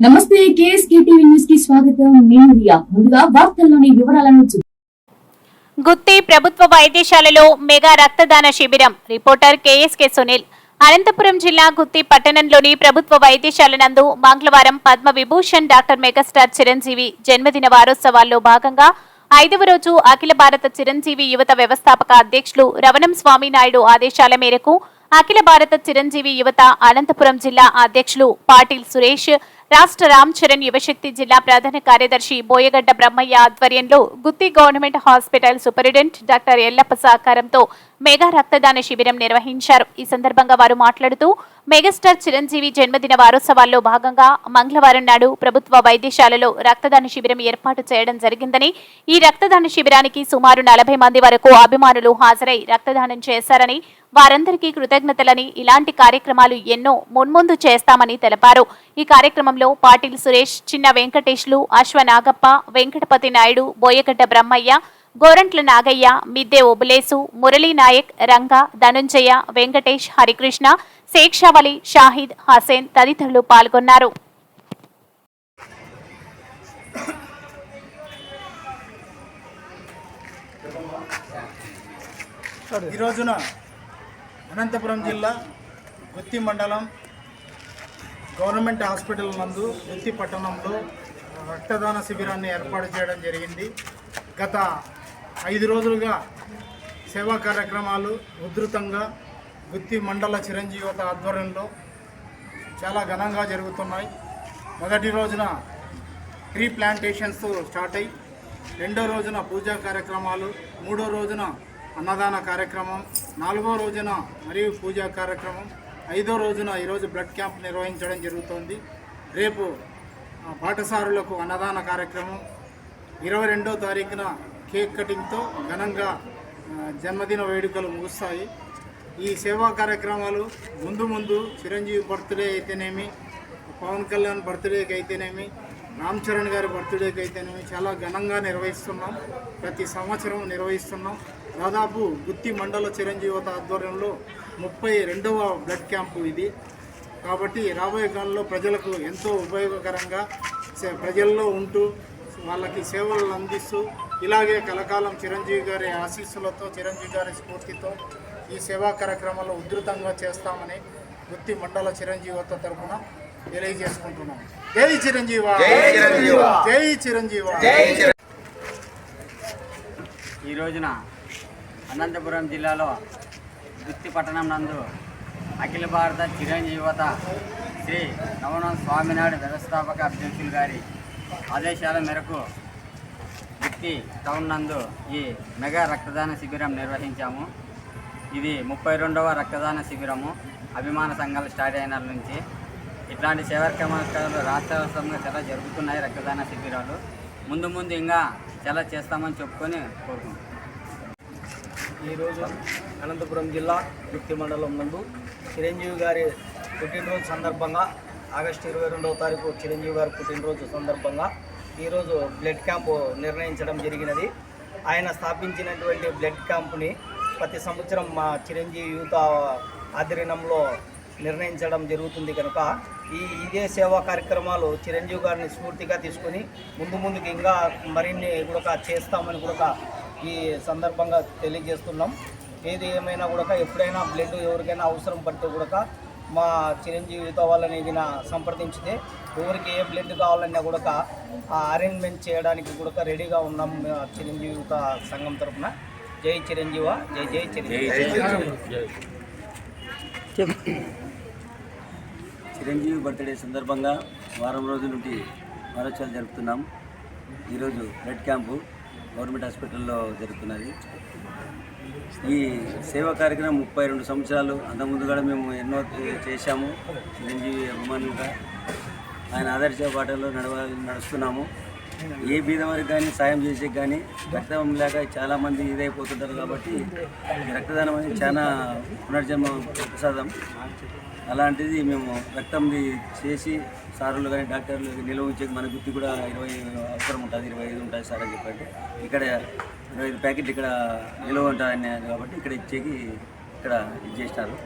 నమస్తే KSK TV న్యూస్కి స్వాగతం. నేను రియా. ముందుగా వార్తల్లోని వివరాలను చూ- గుత్తి ప్రభుత్వ వైద్యశాలలో మెగా రక్తదాన శిబిరం. Reporter KSK Sunil. అనంతపురం జిల్లా గుత్తి పట్టణంలోని ప్రభుత్వ వైద్యశాల నందు మంగళవారం పద్మ విభూషణ్ డాక్టర్ మెగాస్టార్ చిరంజీవి జన్మదిన వారోత్సవాల్లో భాగంగా ఐదవ రోజు అఖిల భారత చిరంజీవి యువత వ్యవస్థాపక అధ్యక్షులు రవణం స్వామినాయుడు ఆదేశాల మేరకు అఖిల భారత చిరంజీవి యువత అనంతపురం జిల్లా అధ్యక్షులు పాటిల్ సురేష్ రాష్ట్ర రామ్ చరణ్ యువశక్తి జిల్లా ప్రధాన కార్యదర్శి బోయగడ్డ బ్రహ్మయ్య ఆధ్వర్యంలో Gooty government hospital superintendent doctor Ellappa సహకారంతో మెగా రక్తదాన శిబిరం నిర్వహించారు. ఈ సందర్భంగా వారు మాట్లాడుతూ మెగాస్టార్ చిరంజీవి జన్మదిన వారోత్సవాల్లో భాగంగా మంగళవారం నాడు ప్రభుత్వ వైద్యశాలలో రక్తదాన శిబిరం ఏర్పాటు చేయడం జరిగిందని ఈ రక్తదాన శిబిరానికి సుమారు నలభై మంది వరకు అభిమానులు హాజరై రక్తదానం చేశారని వారందరికీ కృతజ్ఞతలని ఇలాంటి కార్యక్రమాలు ఎన్నో మున్ముందు చేస్తామని తెలిపారు. ఈ కార్యక్రమంలో పాటిల్ సురేష్ చిన్న వెంకటేష్లు అశ్వ నాగప్ప వెంకటపతి నాయుడు బోయగడ్డ బ్రహ్మయ్య గోరంట్ల నాగయ్య మిద్దె ఒబులేసు మురళీ నాయక్ రంగ ధనుంజయ వెంకటేష్ హరికృష్ణ శేక్షావలి షాహిద్ హసేన్ తదితరులు పాల్గొన్నారు. ఈ రోజున అనంతపురం జిల్లా కొత్తి మండలం గవర్నమెంట్ హాస్పిటల్ నందు గుత్తి పట్టణంలో రక్తదాన శిబిరాన్ని ఏర్పాటు చేయడం జరిగింది. గత ఐదు రోజులుగా సేవా కార్యక్రమాలు ఉధృతంగా గుత్తి మండల చిరంజీవత ఆధ్వర్యంలో చాలా ఘనంగా జరుగుతున్నాయి. మొదటి రోజున ట్రీ ప్లాంటేషన్స్ స్టార్ట్ అయ్యి రెండో రోజున పూజా కార్యక్రమాలు మూడో రోజున అన్నదాన కార్యక్రమం నాలుగో రోజున మరియు పూజా కార్యక్రమం ఐదో రోజున ఈరోజు బ్లడ్ క్యాంప్ నిర్వహించడం జరుగుతోంది. రేపు పాఠశాలలకు అన్నదాన కార్యక్రమం. ఇరవై రెండో తారీఖున కేక్ కటింగ్తో ఘనంగా జన్మదిన వేడుకలు ముగుస్తాయి. ఈ సేవా కార్యక్రమాలు ముందు ముందు చిరంజీవి బర్త్డే అయితేనేమి పవన్ కళ్యాణ్ బర్త్డేకి అయితేనేమి రామ్ చరణ్ గారి బర్త్డేకి అయితేనేమి చాలా ఘనంగా నిర్వహిస్తున్నాం. ప్రతి సంవత్సరం నిర్వహిస్తున్నాం. దాదాపు గుత్తి మండల చిరంజీవత ఆధ్వర్యంలో ముప్పై రెండవ బ్లడ్ క్యాంపు ఇది. కాబట్టి రాబోయే కాలంలో ప్రజలకు ఎంతో ఉపయోగకరంగా ప్రజల్లో ఉంటూ వాళ్ళకి సేవలు అందిస్తూ ఇలాగే కలకాలం చిరంజీవి గారి ఆశీస్సులతో చిరంజీవి గారి స్ఫూర్తితో ఈ సేవా కార్యక్రమాలు ఉధృతంగా చేస్తామని గుత్తి మండల చిరంజీవత తరఫున తెలియజేసుకుంటున్నాం. జై చిరంజీవ. జై చిరంజీవ. ఈ రోజున అనంతపురం జిల్లాలో గుత్తి పట్టణం నందు అఖిల భారత చిరంజీవత శ్రీ నవనం స్వామినాయుడు వ్యవస్థాపక అధ్యక్షులు గారి ఆదేశాల మేరకు గుత్తి టౌన్ నందు ఈ మెగా రక్తదాన శిబిరం నిర్వహించాము. ఇది ముప్పై రెండవ రక్తదాన శిబిరము. అభిమాన సంఘాలు స్టార్ట్ అయిన నుంచి. ఇట్లాంటి సేవా కార్యక్రమాలు రాష్ట్ర వ్యాప్తంగా చాలా జరుగుతున్నాయి రక్తదాన శిబిరాలు. ముందు ముందు ఇంకా చాలా చేస్తామని చెప్పుకొని కోరుకుంటున్నాం. ఈరోజు అనంతపురం జిల్లా వృత్తి మండలం నందు చిరంజీవి గారి పుట్టినరోజు సందర్భంగా ఆగస్టు ఇరవై రెండవ తారీఖు చిరంజీవి గారి పుట్టినరోజు సందర్భంగా ఈరోజు బ్లడ్ క్యాంపు నిర్ణయించడం జరిగినది. ఆయన స్థాపించినటువంటి బ్లడ్ క్యాంపుని ప్రతి సంవత్సరం మా చిరంజీవి యూత ఆధ్వర్యంలో నిర్ణయించడం జరుగుతుంది కనుక ఈ ఇదే సేవా కార్యక్రమాలు చిరంజీవి గారిని స్ఫూర్తిగా తీసుకొని ముందు ముందుకు ఇంకా మరిన్ని కూడా చేస్తామని కూడా ఈ సందర్భంగా తెలియజేస్తున్నాం. ఏది ఏమైనా కూడా ఎప్పుడైనా బ్లడ్ ఎవరికైనా అవసరం పడితే కూడా మా చిరంజీవితో వాళ్ళని గిన సంప్రదించితే ఎవరికి ఏ బ్లడ్ కావాలన్నా కూడా అరేంజ్మెంట్ చేయడానికి కూడా రెడీగా ఉన్నాం మా చిరంజీవి యువత సంఘం తరఫున. జై చిరంజీవ జై జై చిరంజీవి. చిరంజీవి బర్త్డే సందర్భంగా వారం రోజుల నుండి వారోత్సవాలు జరుపుతున్నాం. ఈరోజు బ్లడ్ క్యాంపు గవర్నమెంట్ హాస్పిటల్లో జరుగుతున్నది. ఈ సేవా కార్యక్రమం ముప్పై రెండు సంవత్సరాలు అంతకుముందు కూడా మేము ఎన్నో చేశాము. చిరంజీవి అభిమానులుగా ఆయన ఆదర్శ బాటలో నడవాలి నడుస్తున్నాము. ఏ బీద వారికి కానీ సాయం చేసే కానీ రక్తం లేక చాలామంది ఇదైపోతుంటారు కాబట్టి రక్తదానం అనేది చాలా పునర్జన్మ ప్రసాదం. అలాంటిది మేము రక్తంది చేసి సారులు కానీ డాక్టర్లు నిల్వ ఉంచే మన గుర్తి కూడా ఇరవై అవసరం ఉంటుంది ఇరవై ఐదు ఉంటుంది సార్ అని చెప్పండి. ఇక్కడ ఇరవై ఐదు ప్యాకెట్ ఇక్కడ నిల్వ ఉంటాయని కాబట్టి ఇక్కడ ఇచ్చేకి ఇక్కడ ఇది చేసినారు.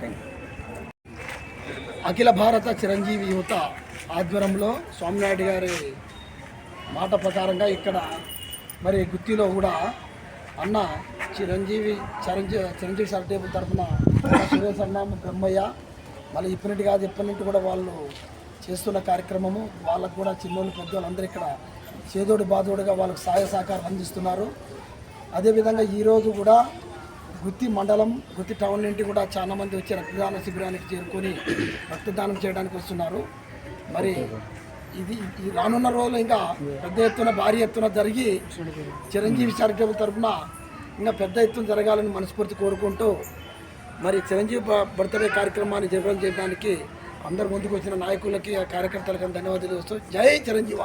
థ్యాంక్ యూ అఖిల భారత చిరంజీవి యువత ఆధ్వర్యంలో స్వామినాయుడు గారి మాట ప్రకారంగా ఇక్కడ మరి గుత్తిలో కూడా అన్న చిరంజీవి చిరంజీవి చిరంజీవి సార్ టేబుల్ తరఫున సురేష్ అన్న బ్రహ్మయ్య మళ్ళీ ఇప్పటి కాదు ఇప్పటి కూడా వాళ్ళు చేస్తున్న కార్యక్రమము. వాళ్ళకు కూడా చిన్నోళ్ళు పెద్దోళ్ళు అందరూ ఇక్కడ చేదోడు బాదోడుగా వాళ్ళకు సహాయ సహకారం అందిస్తున్నారు. అదేవిధంగా ఈరోజు కూడా గుత్తి మండలం గుత్తి టౌన్ నుండి కూడా చాలామంది వచ్చి రక్తదాన శిబిరానికి చేరుకొని రక్తదానం చేయడానికి వస్తున్నారు. మరి ఇది ఈ రానున్న రోజులు ఇంకా పెద్ద ఎత్తున భారీ ఎత్తున జరిగి చిరంజీవి చారిటబుల్ తరఫున ఇంకా పెద్ద ఎత్తున జరగాలని మనస్ఫూర్తి కోరుకుంటూ మరి చిరంజీవి బర్త్డే కార్యక్రమాన్ని జరగడం చేయడానికి అందరు ముందుకు వచ్చిన నాయకులకి కార్యకర్తలకు ధన్యవాదాలు వస్తూ జై చిరంజీవ.